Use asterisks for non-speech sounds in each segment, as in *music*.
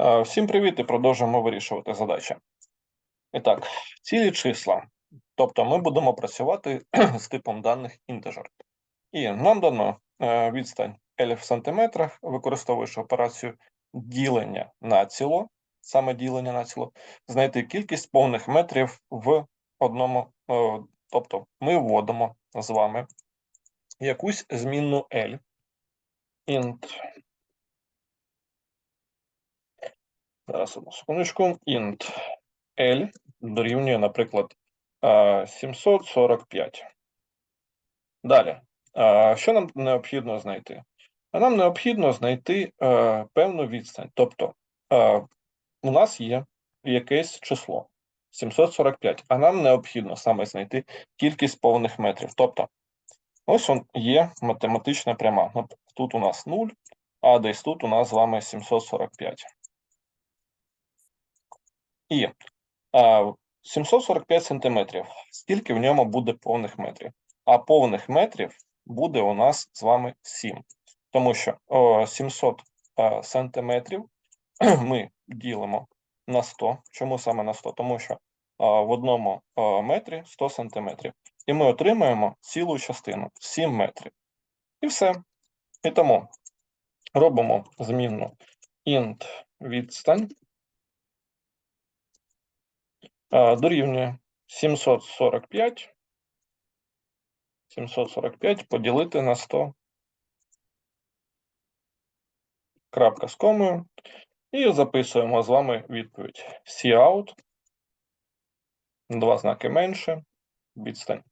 Е, Всім привіт і продовжуємо вирішувати задачі. І так, цілі числа. Тобто ми будемо працювати *clears throat* з типом даних інтежер. І нам дано е, відстань L в сантиметрах, використовуючи операцію ділення на ціло, саме ділення на ціло, знайти кількість повних метрів в одному. е, Тобто ми вводимо з вами якусь змінну L. int Зараз одну секундочку. int L дорівнює, наприклад, е, 745. Далі. Що нам необхідно знайти? А Нам необхідно знайти е, певну відстань. Тобто е, у нас є якесь число 745, а нам необхідно саме знайти кількість повних метрів. Тобто, ось є математична пряма. Тут у нас 0, а десь тут у нас з вами 745. І а, 745 сантиметрів. Скільки в ньому буде повних метрів? А повних метрів буде у нас з вами 7. Тому що о, 700 а, сантиметрів *clears throat* ми ділимо на 100. Чому саме на 100? Тому що в одному а, метрі 100 сантиметрів. І ми отримаємо цілу частину 7 метрів. І все. І тому робимо змінну int відстань. Дорівнює 745. 745 поділити на 100. Крапка з комою. І записуємо з вами відповідь. Cout. Два знаки менше. Відстань.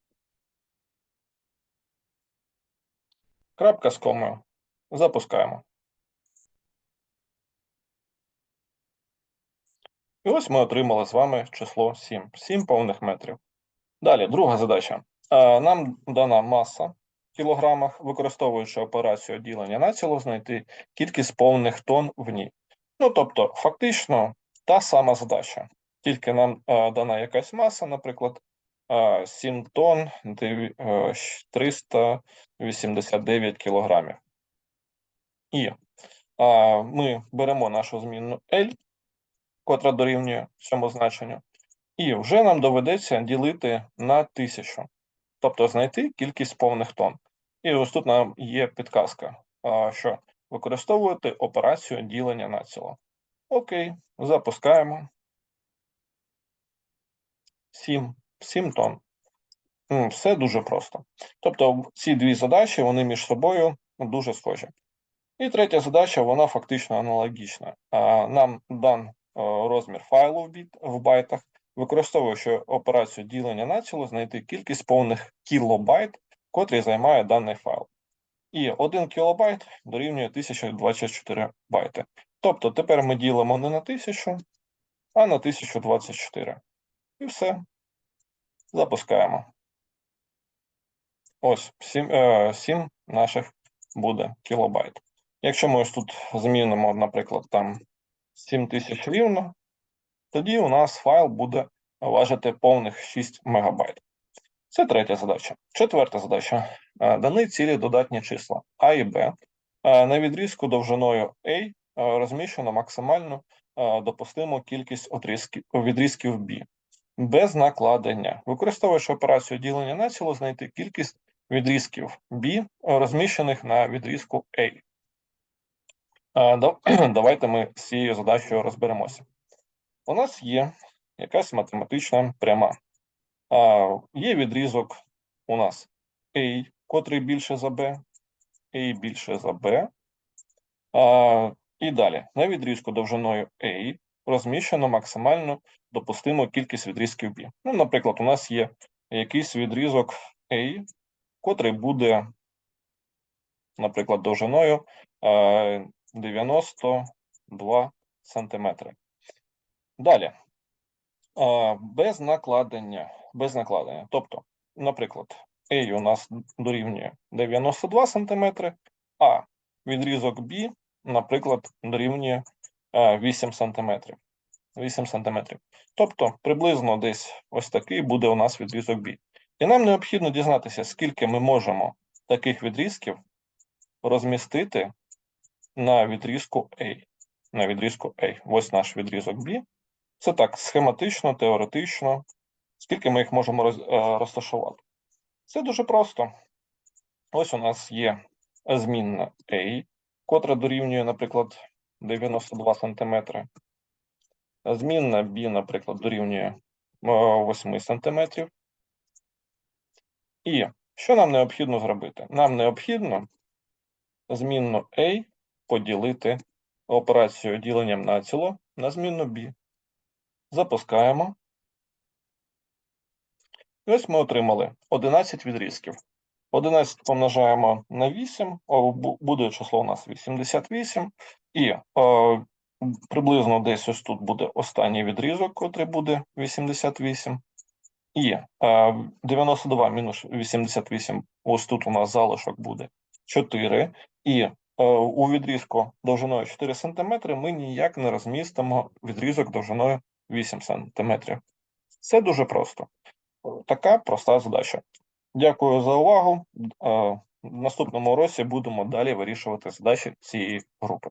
Крапка з комою. Запускаємо. І ось ми отримали з вами число 7. 7 повних метрів. Далі, друга задача. Нам дана маса в кілограмах, використовуючи операцію ділення на ціло, знайти кількість повних тонн в ній. Ну, тобто, фактично, та сама задача. Тільки нам дана якась маса, наприклад, 7 тонн дев- е, щ- 389 кілограмів. І ми беремо нашу змінну L, котра дорівнює цьому значенню, і вже нам доведеться ділити на тисячу, тобто знайти кількість повних тонн. І ось тут нам є підказка, що використовувати операцію ділення на ціло. Окей, запускаємо. 7, 7 тонн. Все дуже просто. Тобто ці дві задачі вони між собою дуже схожі. І третя задача, вона фактично аналогічна. Нам дан розмір файлу в, біт, в байтах, використовуючи операцію ділення на ціло, знайти кількість повних кілобайт, котрий займає даний файл. І 1 кілобайт дорівнює 1024 байти. Тобто тепер ми ділимо не на 1000, а на 1024. І все. Запускаємо. Ось 7, е, 7 наших буде кілобайт. Якщо ми ось тут змінимо, наприклад, там 7000 рівно, тоді у нас файл буде важити повних 6 мегабайт. Це третя задача. Четверта задача. Е, Дані цілі додатні числа А і Б. Е, На відрізку довжиною A е, розміщено максимальну допустиму кількість отрізків- відрізків B. Без накладення. Використовуючи операцію ділення на ціло, знайти кількість відрізків B, розміщених на відрізку A. Да- *clears throat* Давайте ми з цією задачею розберемося. У нас є якась математична пряма. Є відрізок у нас A, котрий більше за B, A більше за B. І далі на відрізку довжиною A розміщено максимально допустиму кількість відрізків B. Ну, наприклад, у нас є якийсь відрізок A, котрий буде, наприклад, довжиною 92 сантиметри. Далі. Без накладення. Без накладення. Тобто, наприклад, A у нас дорівнює 92 сантиметри, а відрізок B, наприклад, дорівнює е, 8 сантиметрів. 8 сантиметрів. Тобто, приблизно десь ось такий буде у нас відрізок B. І нам необхідно дізнатися, скільки ми можемо таких відрізків розмістити на відрізку A. на відрізку A. Ось наш відрізок B. Це так схематично, теоретично. Скільки ми їх можемо роз, е, розташувати? Це дуже просто. Ось у нас є змінна A, котра дорівнює, наприклад, 92 см. Змінна B, наприклад, дорівнює е, 8 см. І що нам необхідно зробити? Нам необхідно змінну A поділити операцію діленням націло на змінну B. Запускаємо. І ось ми отримали 11 відрізків. 11 помножаємо на 8, буде число у нас 88, і о, приблизно десь ось тут буде останній відрізок, котрий буде 88. І е, 92 мінус 88, ось тут у нас залишок буде 4. І у відрізку довжиною 4 см ми ніяк не розмістимо відрізок довжиною 8 см. Це дуже просто. Така проста задача. Дякую за увагу. Е, В наступному уроці будемо далі вирішувати задачі цієї групи.